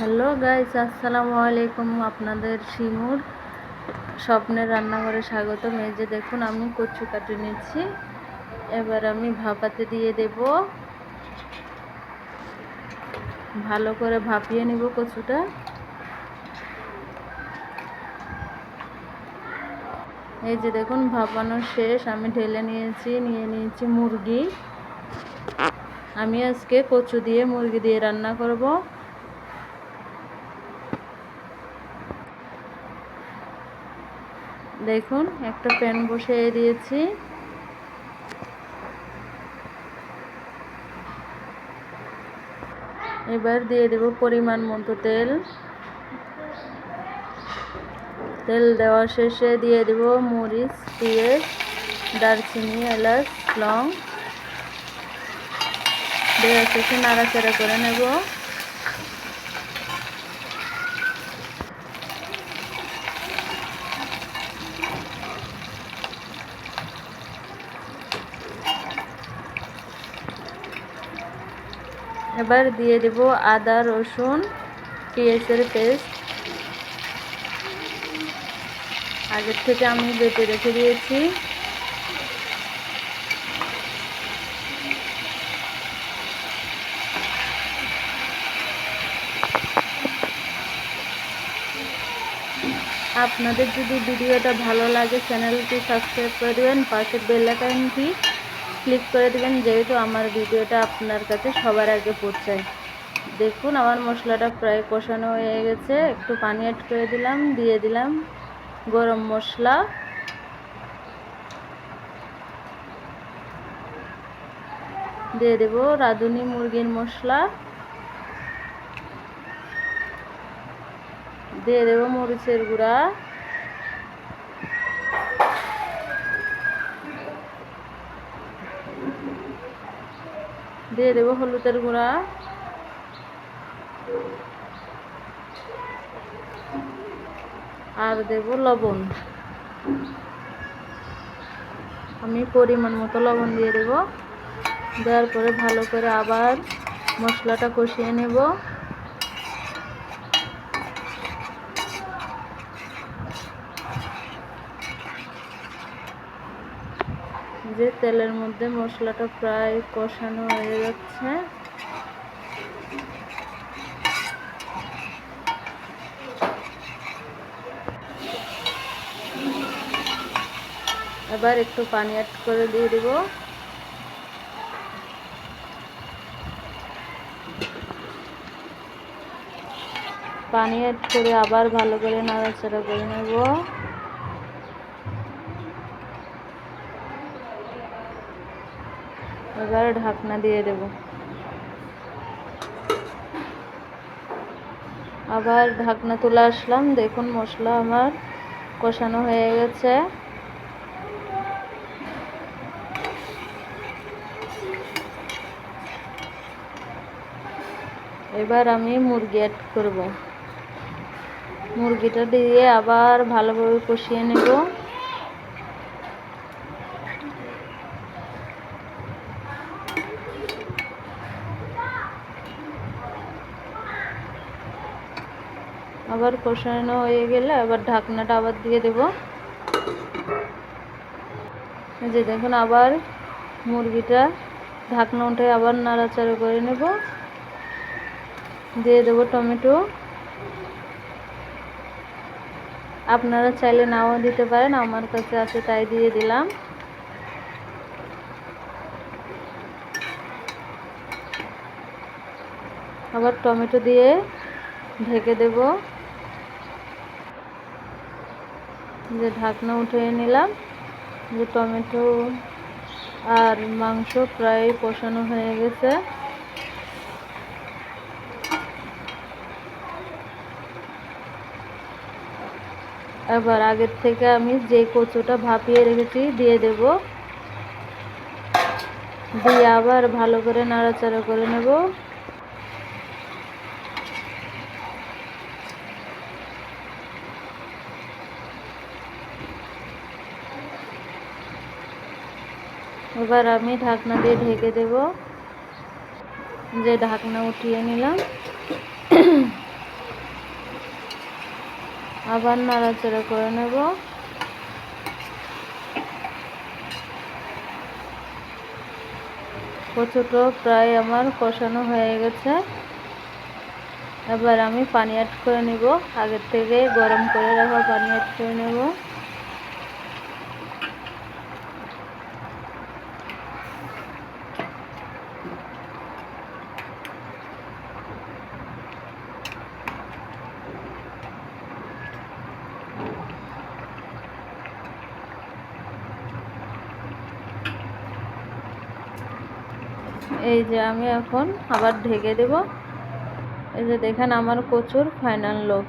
Hello guys আসসালামু আলাইকুম আপনাদের শিমুর স্বপ্নের রান্নাঘরে স্বাগতম। এই যে দেখুন, আমি কচু কাটে নিচ্ছি। এবার আমি ভাপাতে দিয়ে দেব। ভালো করে ভাপিয়ে নিব কচুটা। এই যে দেখুন, ভাপানো শেষ। আমি ঢেলে নিয়েছি, নিয়ে নিয়েছি মুরগি। আমি আজকে কচু দিয়ে মুরগি দিয়ে রান্না করব। দেখুন, একটা প্যান বসিয়ে দিয়েছি। এবার দিয়ে দেব পরিমাণ মতো তেল। তেল দেওয়া শেষে দিয়ে দেব মরিচ, পেঁয়াজ, দারচিনি, এলাচ, লং। দেওয়া শেষে নাড়াচাড়া করে নেব। এবার দিয়ে দেব আদা, রসুন পেঁয়াজের পেস্ট। আগের থেকে আমি বেটে রেখে দিয়েছি। আপনাদের যদি ভিডিওটা ভালো লাগে, চ্যানেলটি সাবস্ক্রাইব করে দেবেন পাশের বেল আইকনটি ক্লিক করে দেবেন, যেহেতু আমার ভিডিওটা আপনার কাছে সবার আগে পৌঁছায় দেখুন, আমার মশলাটা প্রায় কষানো হয়ে গেছে। একটু পানি অ্যাড করে দিলাম, দিয়ে দিলাম গরম মশলা। দিয়ে দেব রাঁধুনি মুরগির মশলা। দিয়ে দেব মরিচের গুঁড়া। দিয়ে দেবো হলুদের গুঁড়া। আর দেব লবণ। আমি পরিমাণ মতো লবণ দিয়ে দেব। দেওয়ার পরে ভালো করে আবার মশলাটা কষিয়ে নেব। যে তেলের মধ্যে মশলাটা প্রায় কষানো হয়ে যাচ্ছে। এবার একটু পানি অ্যাড করে দিয়ে দিব। পানি অ্যাড করে আবার ভালো করে নাড়াচাড়া করে নেব। এবার ঢাকনা দিয়ে দেব। আবার ঢাকনা তুলে আসলাম। দেখুন, মশলা আমার কষানো হয়ে গেছে। এবার আমি মুরগি অ্যাড করব। মুরগিটা দিয়ে আবার ভালোভাবে কষিয়ে নেব। আবার কষানো হয়ে গেলে আবার ঢাকনাটা আবার দিয়ে দেব। যে দেখুন, আবার মুরগিটা ঢাকনা উঠে আবার নাড়াচাড়া করে নেব। দিয়ে দেবো টমেটো। আপনারা চাইলে নাও দিতে পারেন, আমার কাছে আছে তাই দিয়ে দিলাম। আবার টমেটো দিয়ে ঢেকে দেব। যে ঢাকনা উঠিয়ে নিলাম, যে টমেটো আর মাংস প্রায় কষানো হয়ে গেছে। এবার আগের থেকে আমি যে কচুটা ভাপিয়ে রেখেছি দিয়ে দেব। দিয়ে আবার ভালো করে নাড়াচাড়া করে নেব। এবার আমি ঢাকনা দিয়ে ঢেকে দেব। যে ঢাকনা উঠিয়ে নিলাম। আবার নাড়াচাড়া করে নেব। কচুটো প্রায় আমার কষানো হয়ে গেছে। এবার আমি পানি অ্যাড করে নিব। আগের থেকে গরম করে রাখা পানি অ্যাড করে নেব। এই যে আমি এখন আবার ঢেকে দেব। এই যে দেখেন আমার কচুর ফাইনাল লুক